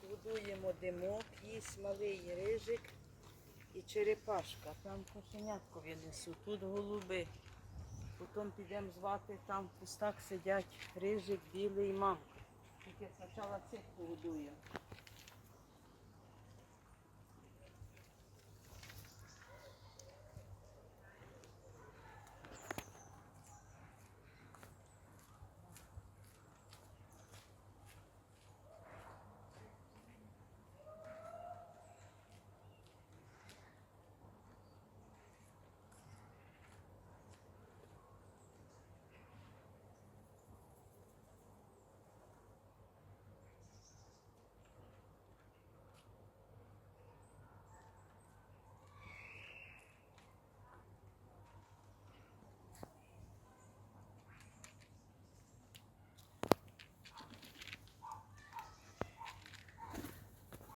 тут годуємо димок, їсть малий рижик і черепашка. Там кошенятко винесу, тут голуби. Потім підемо звати, там в кустах сидять рижик, білий мамка. Тільки спочатку цих погодуємо.